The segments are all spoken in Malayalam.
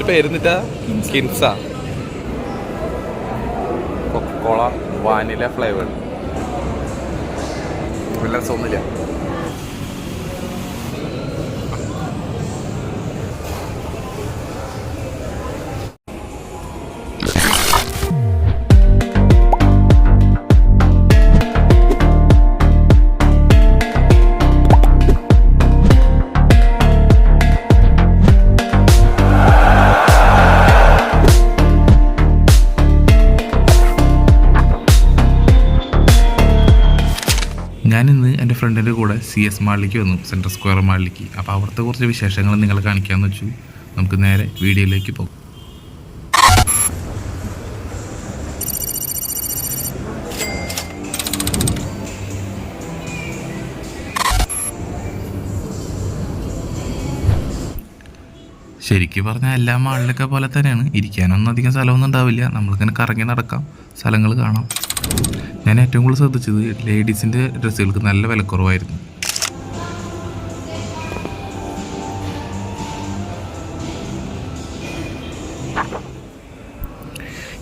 ഇതിന്റെ പേരെന്നിട്ടാ കിൻസ. കൊക്കോള വാനില ഫ്ലേവർ വലിയ രസമൊന്നുമില്ല ഫ്രണ്ടിന്റെ കൂടെ സി എസ് മാളിലേക്ക് വന്നു സെൻട്രൽ സ്ക്വയർ മാളിലേക്ക്. അപ്പോൾ അവിടുത്തെ കുറച്ച് വിശേഷങ്ങൾ നിങ്ങളെ കാണിക്കാമെന്ന് വെച്ചു. നമുക്ക് നേരെ വീഡിയോയിലേക്ക് പോകും. ശരിക്കും പറഞ്ഞാൽ എല്ലാ മാളിലൊക്കെ പോലെ തന്നെയാണ്. ഇരിക്കാനൊന്നും അധികം സ്ഥലമൊന്നും ഉണ്ടാവില്ല. നമ്മളിങ്ങനെ കറങ്ങി നടക്കാം. സ്ഥലങ്ങൾ കാണാം. ഞാൻ ഏറ്റവും കൂടുതൽ ശ്രദ്ധിച്ചത് ലേഡീസിന്റെ ഡ്രസ്സുകൾക്ക് നല്ല വിലക്കുറവായിരുന്നു.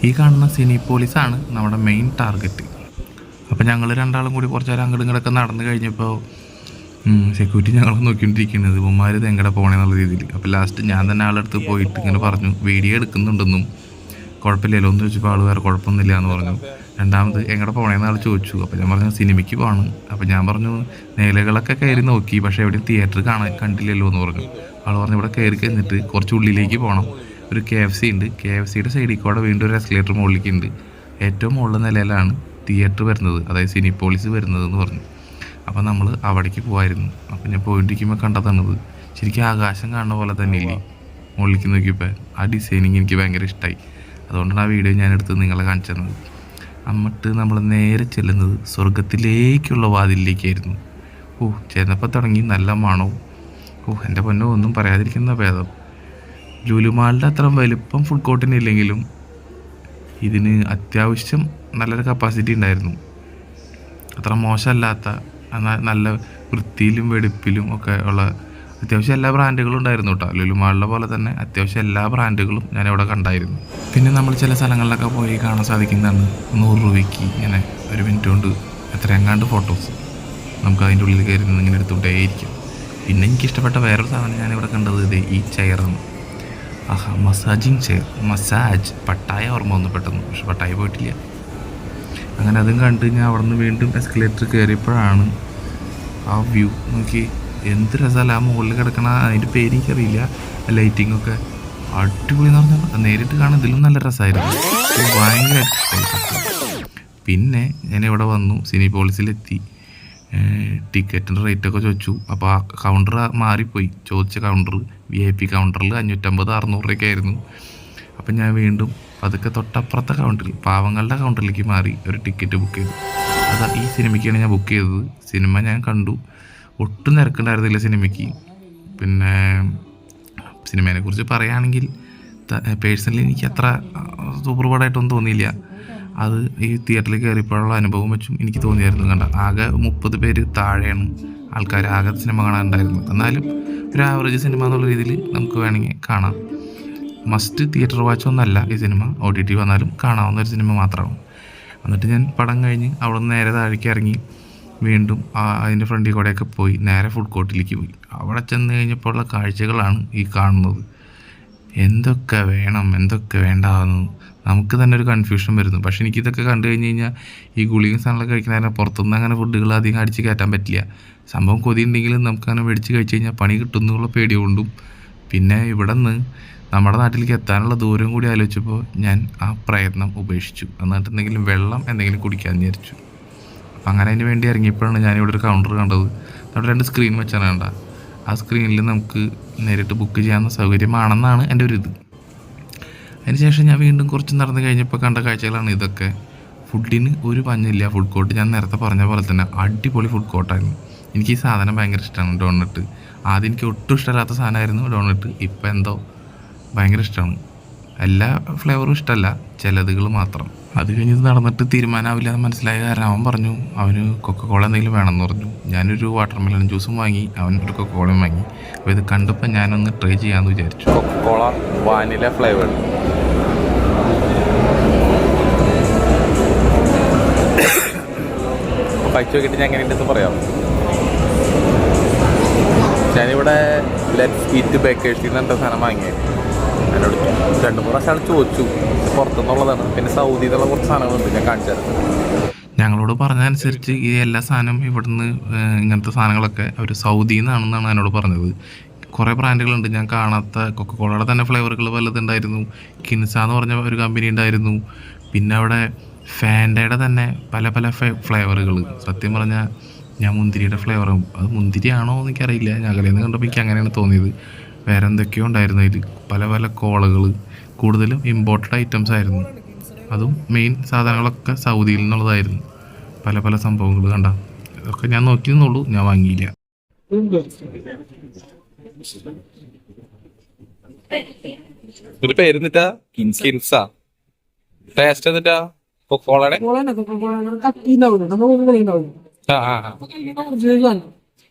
ഈ കാണുന്ന സിനി പോലീസാണ് നമ്മുടെ മെയിൻ ടാർഗറ്റ്. അപ്പോൾ ഞങ്ങൾ രണ്ടാളും കൂടി കുറച്ച് നേരം അങ്ങോട്ടും ഇങ്ങോട്ടൊക്കെ നടന്നു കഴിഞ്ഞപ്പോൾ സെക്യൂരിറ്റി ഞങ്ങൾ നോക്കിക്കൊണ്ടിരിക്കുന്നത് ഇവന്മാർ ഇത് എങ്ങടെ പോകണമെന്നുള്ള രീതിയിൽ. അപ്പോൾ ലാസ്റ്റ് ഞാൻ തന്നെ ആളെടുത്ത് പോയിട്ട് ഇങ്ങനെ പറഞ്ഞു വീഡിയോ എടുക്കുന്നുണ്ടെന്നും കുഴപ്പമില്ലല്ലോ? എന്ന് ചോദിച്ചപ്പോൾ ആൾ വേറെ കുഴപ്പമൊന്നുമില്ല എന്ന് പറഞ്ഞു. രണ്ടാമത് എങ്ങടെ പോണേന്ന് ആൾ ചോദിച്ചു. അപ്പോൾ ഞാൻ പറഞ്ഞു സിനിമയ്ക്ക് പോകണം അപ്പോൾ ഞാൻ പറഞ്ഞു നിലകളൊക്കെ കയറി നോക്കി പക്ഷേ എവിടെയും തിയേറ്റർ കാണാൻ കണ്ടില്ലല്ലോ എന്ന് പറഞ്ഞു. ആൾ പറഞ്ഞു ഇവിടെ കയറി കഴിഞ്ഞിട്ട് കുറച്ച് ഉള്ളിലേക്ക് പോകണം ഒരു കെ എഫ് സി ഉണ്ട്. കെ എഫ് സിയുടെ സൈഡിൽ കൂടെ വീണ്ടും ഒരു എസ്കലേറ്റർ മുകളിലേക്ക് ഉണ്ട്. ഏറ്റവും മുകളിലെ നിലയിലാണ് തിയേറ്റർ വരുന്നത്. അതായത് സിനിപ്പോളിസ് വരുന്നത് എന്ന് പറഞ്ഞു. അപ്പോൾ നമ്മൾ അവിടേക്ക് പോകായിരുന്നു അപ്പോൾ ഞാൻ പോയിട്ടിരിക്കുമ്പോൾ കണ്ടതാണത്. ശരിക്കും ആകാശം കാണുന്ന പോലെ തന്നെ ഇല്ലേ മുകളിലേക്ക് നോക്കിയപ്പോൾ ആ ഡിസൈനിങ് എനിക്ക് ഭയങ്കര ഇഷ്ടമായി അതുകൊണ്ടാണ് ആ വീഡിയോ ഞാൻ എടുത്ത് നിങ്ങളെ കാണിച്ചു തന്നത് അമ്മട്ട് നമ്മൾ നേരെ ചെല്ലുന്നത് സ്വർഗത്തിലേക്കുള്ള വാതിലിലേക്കായിരുന്നു. ഓ ചെന്നപ്പോൾ തുടങ്ങി നല്ല മണവും. ഓ എന്റെ പൊന്നോ ഒന്നും പറയാതിരിക്കുന്ന ഭേദം. ലുലുമാളിന്റെ അത്ര വലുപ്പം ഫുഡ് കോർട്ടിന് ഇല്ലെങ്കിലും ഇതിന് അത്യാവശ്യം നല്ലൊരു കപ്പാസിറ്റി ഉണ്ടായിരുന്നു. അത്ര മോശമല്ലാത്ത നല്ല വൃത്തിയിലും വെടുപ്പിലും ഒക്കെ ഉള്ള അത്യാവശ്യം എല്ലാ ബ്രാൻഡുകളും ഉണ്ടായിരുന്നു കേട്ടോ ലുലുമാളിലെ പോലെ തന്നെ അത്യാവശ്യം എല്ലാ ബ്രാൻഡുകളും ഞാൻ ഇവിടെ കണ്ടായിരുന്നു. പിന്നെ നമ്മൾ ചില സ്ഥലങ്ങളിലൊക്കെ പോയി കാണാൻ സാധിക്കുന്നതാണ് നൂറ് രൂപയ്ക്ക് ഇങ്ങനെ ഒരു മിനിറ്റ് കൊണ്ട് എത്ര എങ്ങാണ്ട് ഫോട്ടോസ് നമുക്ക് അതിന്റെ ഉള്ളിൽ കയറി നിന്ന് ഇങ്ങനെ എടുത്തുകൊണ്ടേയിരിക്കും. പിന്നെ എനിക്കിഷ്ടപ്പെട്ട വേറൊരു സാധനം ഞാനിവിടെ കണ്ടത് ഇത് ഈ ചെയറാണ് ആഹാ മസാജിങ് ചെയർ മസാജ് പട്ടായ ഓർമ്മ വന്നു പെട്ടെന്ന് പക്ഷെ പട്ടായ പോയിട്ടില്ല. അങ്ങനെ അതും കണ്ട് ഞാൻ അവിടെ നിന്ന് വീണ്ടും എസ്കലേറ്റർ കയറിയപ്പോഴാണ് ആ വ്യൂ നോക്കി എന്ത് രസമല്ല ആ മുകളിൽ കിടക്കണ അതിന്റെ പേര് എനിക്കറിയില്ല. ലൈറ്റിംഗ് ഒക്കെ അടിപൊളി എന്ന് പറഞ്ഞാൽ നേരിട്ട് കാണാൻ ഇതിലും നല്ല രസമായിരുന്നു ഭയങ്കരമായിട്ട് പിന്നെ ഞാൻ ഇവിടെ വന്നു സിനി പോളിസിലെത്തി ടിക്കറ്റിന്റെ റേറ്റൊക്കെ ചോദിച്ചു. അപ്പോൾ ആ കൗണ്ടർ മാറിപ്പോയി. ചോദിച്ച കൗണ്ടർ വി ഐ പി കൗണ്ടറിൽ അഞ്ഞൂറ്റമ്പത് അറുന്നൂറ് രൂപയൊക്കെ ആയിരുന്നു. അപ്പം ഞാൻ വീണ്ടും അതൊക്കെ തൊട്ടപ്പുറത്തെ കൗണ്ടറിൽ പാവങ്ങളുടെ കൗണ്ടറിലേക്ക് മാറി ഒരു ടിക്കറ്റ് ബുക്ക് ചെയ്തു. അതാ ഈ സിനിമയ്ക്കാണ് ഞാൻ ബുക്ക് ചെയ്തത്. സിനിമ ഞാൻ കണ്ടു. ഒട്ടും തിരക്കുണ്ടായിരുന്നില്ല സിനിമയ്ക്ക്. പിന്നെ സിനിമയെ കുറിച്ച് പറയുകയാണെങ്കിൽ പേഴ്സണലി എനിക്ക് അത്ര സൂപ്പർ പടമായിട്ടൊന്നും തോന്നിയില്ല. അത് ഈ തിയേറ്ററിൽ കയറിയപ്പോഴുള്ള അനുഭവം വെച്ചും എനിക്ക് തോന്നിയായിരുന്നു. കണ്ട ആകെ മുപ്പത് പേര് താഴെയാണ് ആൾക്കാർ ആകെ സിനിമ കാണാനുണ്ടായിരുന്നത്. എന്നാലും ഒരു ആവറേജ് സിനിമ എന്നുള്ള രീതിയിൽ നമുക്ക് വേണമെങ്കിൽ കാണാം. മസ്റ്റ് തിയേറ്റർ വാച്ച് ഒന്നല്ല ഈ സിനിമ. ഒ ടി ടി വന്നാലും കാണാവുന്ന ഒരു സിനിമ മാത്രമാണ്. എന്നിട്ട് ഞാൻ പടം കഴിഞ്ഞ് അവിടെ നിന്ന് നേരെ താഴേക്ക് ഇറങ്ങി വീണ്ടും ആ അതിന്റെ ഫ്രണ്ടിൽ കൂടെയൊക്കെ പോയി നേരെ ഫുഡ് കോർട്ടിലേക്ക് പോയി. അവിടെ ചെന്ന് കഴിഞ്ഞപ്പോൾ ഉള്ള കാഴ്ചകളാണ് ഈ കാണുന്നത്. എന്തൊക്കെ വേണം എന്തൊക്കെ വേണ്ടാന്ന്. നമുക്ക് തന്നെ ഒരു കൺഫ്യൂഷൻ വരുന്നു. പക്ഷേ എനിക്കിതൊക്കെ കണ്ടു കഴിഞ്ഞ് കഴിഞ്ഞാൽ ഈ ഗുളികയും സാധനങ്ങളൊക്കെ കഴിക്കുന്നതിന് പുറത്തുനിന്ന് അങ്ങനെ ഫുഡുകൾ അധികം അടിച്ച് കയറ്റാൻ പറ്റില്ല. സംഭവം കൊതി ഉണ്ടെങ്കിലും നമുക്കങ്ങനെ മേടിച്ച് കഴിച്ച് കഴിഞ്ഞാൽ പണി കിട്ടുന്നുള്ള പേടി കൊണ്ടും. പിന്നെ ഇവിടെ നിന്ന് നമ്മുടെ നാട്ടിലേക്ക് എത്താനുള്ള ദൂരം കൂടി ആലോചിച്ചപ്പോൾ ഞാൻ ആ പ്രയത്നം ഉപേക്ഷിച്ചു. എന്നിട്ടെന്തെങ്കിലും വെള്ളം എന്തെങ്കിലും കുടിക്കാൻ വിചാരിച്ചു. അപ്പം അങ്ങനെ അതിന് വേണ്ടി ഇറങ്ങിയപ്പോഴാണ് ഞാനിവിടെ ഒരു കൗണ്ടർ കണ്ടത്. അവിടെ രണ്ട് സ്ക്രീൻ വെച്ചാണ് കണ്ട. ആ സ്ക്രീനിൽ നമുക്ക് നേരിട്ട് ബുക്ക് ചെയ്യാവുന്ന സൗകര്യമാണെന്നാണ് എന്റെ ഒരു ഇത്. അതിനുശേഷം ഞാൻ വീണ്ടും കുറച്ച് നടന്നു കഴിഞ്ഞപ്പോൾ കണ്ട കാഴ്ചകളാണ് ഇതൊക്കെ. ഫുഡിന് ഒരു പഞ്ഞില്ല ഫുഡ് കോർട്ട് ഞാൻ നേരത്തെ പറഞ്ഞ പോലെ തന്നെ അടിപൊളി ഫുഡ് കോർട്ടായിരുന്നു എനിക്ക് ഈ സാധനം ഭയങ്കര ഇഷ്ടമാണ് ഡോണട്ട് ആദ്യം എനിക്ക് ഒട്ടും ഇഷ്ടമില്ലാത്ത സാധനമായിരുന്നു ഡോണട്ട് ഇപ്പം എന്തോ ഭയങ്കര ഇഷ്ടമാണ് എല്ലാ ഫ്ലേവറും ഇഷ്ടമല്ല. ചിലതുകൾ മാത്രം. അത് കഴിഞ്ഞ് ഇത് നടന്നിട്ട് തീരുമാനമാവില്ല എന്ന് മനസ്സിലായ കാരണം അവൻ പറഞ്ഞു അവന് കൊക്കക്കോള എന്തെങ്കിലും വേണമെന്ന് പറഞ്ഞു. ഞാനൊരു വാട്ടർ മെലൺ ജ്യൂസും വാങ്ങി അവൻ ഒരു കൊക്കക്കോളയും വാങ്ങി. അപ്പോൾ ഇത് കണ്ടപ്പോൾ ഞാനൊന്ന് ട്രൈ ചെയ്യാമെന്ന് വിചാരിച്ചു. കൊക്കോള വാനില ഫ്ലേവർ കഴിച്ചു നോക്കിയിട്ട് ഞാൻ എങ്ങനെയുണ്ടെന്ന് പറയാം. ഞാനിവിടെ ലെറ്റ്സ് ഈറ്റ് ബേക്കേഴ്സിൽ നിന്ന് സാധനം വാങ്ങിയത് എന്നോട് രണ്ട് മൂന്ന് പ്രാവശ്യം ചോദിച്ചു. പുറത്തുനിന്നുള്ളതാണ്. പിന്നെ സൗദി എന്നുള്ള കുറച്ച് സാധനങ്ങളുണ്ട് ഞാൻ കാണിച്ചു തരാം. ഞങ്ങളോട് പറഞ്ഞതനുസരിച്ച് ഈ എല്ലാ സാധനവും ഇവിടുന്ന് ഇങ്ങനത്തെ സാധനങ്ങളൊക്കെ അവർ സൗദിയിൽ നിന്നാണെന്നാണ് എന്നോട് പറഞ്ഞത്. കുറേ ബ്രാൻഡുകളുണ്ട്. ഞാൻ കാണാത്ത കൊക്ക കൊക്കക്കോളയുടെ തന്നെ ഫ്ലേവറുകൾ പലതുണ്ടായിരുന്നു കിൻസ എന്ന് പറഞ്ഞ ഒരു കമ്പനി ഉണ്ടായിരുന്നു. പിന്നെ അവിടെ ഫാൻഡയുടെ തന്നെ പല പല ഫ്ലേവറുകൾ സത്യം പറഞ്ഞാൽ ഞാൻ മുന്തിരിയുടെ ഫ്ലേവറും അത് മുന്തിരിയാണോ എന്ന് എനിക്കറിയില്ല. ഞാൻ നിന്ന് കണ്ടപ്പോൾ എനിക്ക് അങ്ങനെയാണ് തോന്നിയത്. വേറെ എന്തൊക്കെയോ ഉണ്ടായിരുന്നു അതിൽ പല പല കോളകൾ കൂടുതലും ഇമ്പോർട്ടഡ് ഐറ്റംസ് ആയിരുന്നു. അതും മെയിൻ സാധനങ്ങളൊക്കെ സൗദിയിൽ നിന്നുള്ളതായിരുന്നു. പല പല സംഭവങ്ങൾ കണ്ട. ഇതൊക്കെ ഞാൻ നോക്കി നിന്നുള്ളൂ. ഞാൻ വാങ്ങിയില്ല. ഒരു പേര് എന്നിട്ടാ? കിൻസ. ടേസ്റ്റ് എന്നിട്ടാ? കൊക്കോളയുടെ ആ ആ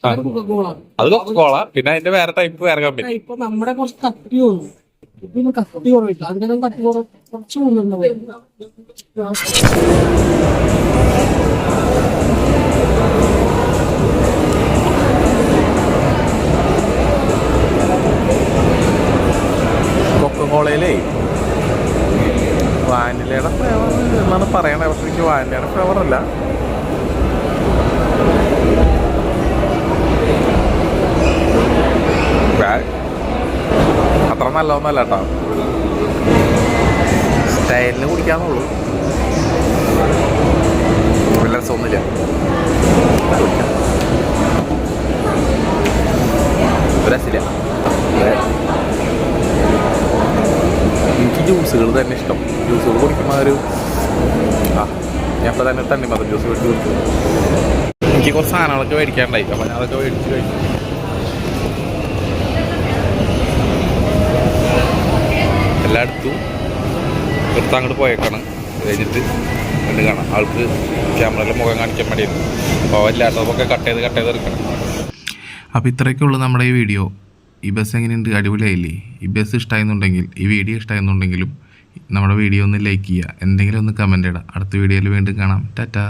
അത് കൊക്കോള പിന്നെ അതിന്റെ വേറെ ടൈപ്പ് വേറെ കമ്പനി ഇപ്പൊ നമ്മുടെ കുറച്ച് കട്ടി തോന്നും ഇപ്പൊ കട്ടി കുറവില്ല. അതിന്റെ കട്ടി കുറച്ച് കൂടുതലുണ്ടാവും കൊക്കോളയിലേ വാനിലയുടെ ഫ്ലേവർ എന്നാണ് പറയണത് പക്ഷെ എനിക്ക് വാനിലയുടെ ഫ്ലേവർ അല്ല. അത്ര നല്ലതൊന്നല്ല കേട്ടോ. സ്റ്റൈലിന് കുടിക്കാന്നുള്ളൂ. വലിയ രസമൊന്നുമില്ല. രസില്ല എനിക്ക് ജ്യൂസുകൾ തന്നെ ഇഷ്ടം. ജ്യൂസുകൾ കുടിക്കുമ്പോൾ ഒരു ആ ഞാൻ ഇപ്പോൾ തന്നെ തണ്ണിമത്തൻ ജ്യൂസ് കുടിച്ചു കുടിച്ചു എനിക്ക് കുറച്ച് സാധനങ്ങളൊക്കെ മേടിക്കാണ്ടായി അപ്പോൾ ഞാൻ അതൊക്കെ മേടിച്ച് കഴിച്ചു. എടുത്ത് അങ്ങോട്ട് പോയേക്കാണ്. കഴിഞ്ഞിട്ട് കണ്ട് കാണാം. ആൾക്ക് ക്യാമറയിൽ മുഖം കാണിക്കാൻ വേണ്ടിയിരുന്നു അപ്പോൾ ഇല്ലാത്തതൊക്കെ കട്ട് ചെയ്ത് കട്ട് ചെയ്ത് എടുക്കണം. അപ്പോൾ ഇത്രയൊക്കെ ഉള്ളൂ നമ്മുടെ ഈ വീഡിയോ. ഈ ബസ് എങ്ങനെയുണ്ട്? അടിപൊളിയായില്ലേ? ഈ ബസ് ഇഷ്ടമായിരുന്നുണ്ടെങ്കിൽ ഈ വീഡിയോ ഇഷ്ടമായിരുന്നുണ്ടെങ്കിലും നമ്മുടെ വീഡിയോ ഒന്ന് ലൈക്ക് ചെയ്യുക. എന്തെങ്കിലും ഒന്ന് കമന്റ് ഇടാം അടുത്ത വീഡിയോയിൽ വീണ്ടും കാണാം. ടാറ്റാ.